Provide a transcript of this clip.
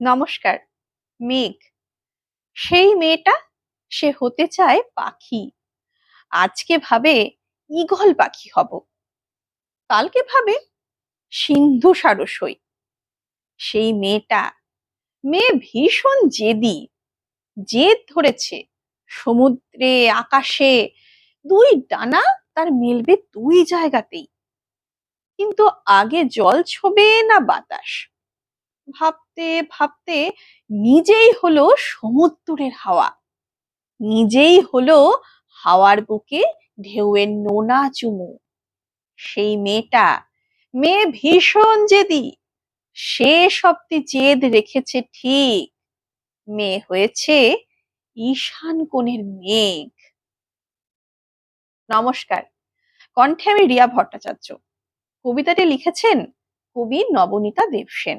নমস্কার, মেঘ। সেই মেয়েটা সে হতে চায় পাখি। আজকে ভাবে ঈগল পাখি হব। কালকে ভাবে সিন্ধু সারসই সেই মেয়েটা, মেয়ে ভীষণ জেদি। জেদ ধরেছে সমুদ্রে, আকাশে, দুই ডানা তার মেলবে দুই জায়গাতেই। কিন্তু আগে জল ছোবে না বাতাস। ভাবতে ভাবতে নিজেই হলো সমুদ্রের হাওয়া। নিজেই হলো হাওয়ার বুকে ঢেউয়ের নোনা চুমু। সেই মেয়েটা, মেয়ে ভীষণ জেদি। সে সবটি জেদ রেখেছে ঠিক। মেয়ে হয়েছে ঈশান কোণের মেঘ। নমস্কার, কণ্ঠে আমি রিয়া ভট্টাচার্য। কবিতাটি লিখেছেন কবি নবনীতা দেবসেন